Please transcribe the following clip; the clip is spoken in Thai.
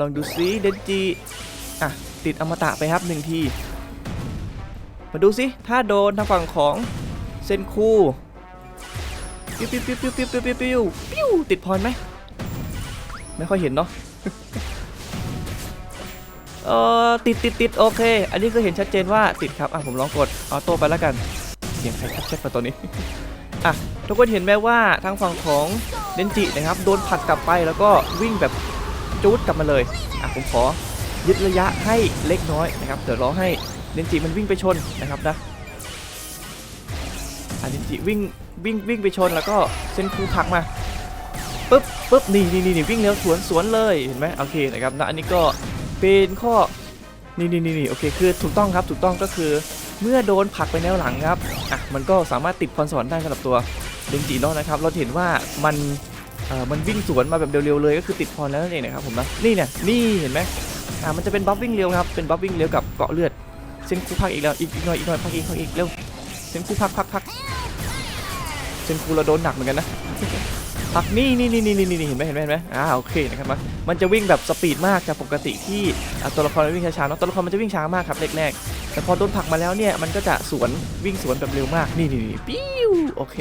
ลองดูซิเดนจิอะติดอมตะไปครับหนึ่งทีมาดูสิถ้าโดนทางฝั่งของเซนคูปิ้วปิ้วปิ้วปิ้วปิ้วปิ้วปิ้วปิ้วติดพรไหมไม่ค่อยเห็นเนาะเออติดติดติดโอเค อันนี้คือเห็นชัดเจนว่าติดครับ อะผมลองกดออโต้ไปแล้วกัน เสียงใครชัดเช็ดมาตัวนี้ อะทุกคนเห็นไหมว่าทางฝั่งของเดนจินะครับ โดนผลักกลับไปแล้วก็วิ่งแบบ จูดกลับมาเลยอะผมขอยึดระยะให้เล็กน้อยนะครับเดี๋ยวรอให้เดนจิมันวิ่งไปชนนะครับนะอะเดนจิวิ่งวิ่งวิ่งไปชนแล้วก็เซนคูผักมาปึ๊บปึ๊บนี่นี่นี่นี่วิ่งเร็วสวนสวนเลยเห็นไหมโอเคนะครับนะอันนี้ก็เป็นข้อนี่นี่นี่โอเคคือถูกต้องครับถูกต้องก็คือเมื่อโดนผักไปแนวหลังครับอะมันก็สามารถติดพรสวรรค์ได้สำหรับตัวเดนจิเนาะนะครับ เราเห็นว่ามัน เออมันวิ่งสวนมาแบบเร็วๆเลยก็คือติดพรแล้วนั่นเองนะครับผมนะนี่เนี่ยนี่เห็นไหมอ่ามันจะเป็นบัฟวิ่งเร็วครับเป็นบัฟวิ่งเร็วกับเกาะเลือดเส้นคูพักอีกแล้วอีกอีกหน่อยอีกหน่อยพักอีกพักอีกเร็วเส้นคูพักพักพักเส้นคูเราโดนหนักเหมือนกันนะพักนี่นี่นี่นี่นี่เห็นไหมเห็นไหมเห็นไหมอ่าโอเคนะครับมันมันจะวิ่งแบบสปีดมากจากปกติที่ตัวละครมันวิ่งช้าๆเนาะตัวละครมันจะวิ่งช้ามากครับแรกๆแต่พอโดนผักมาแล้วเนี่ยมันก็จะสวนวิ่งสวนแบบเร็วมากนี่นี่ปิ้วโอเค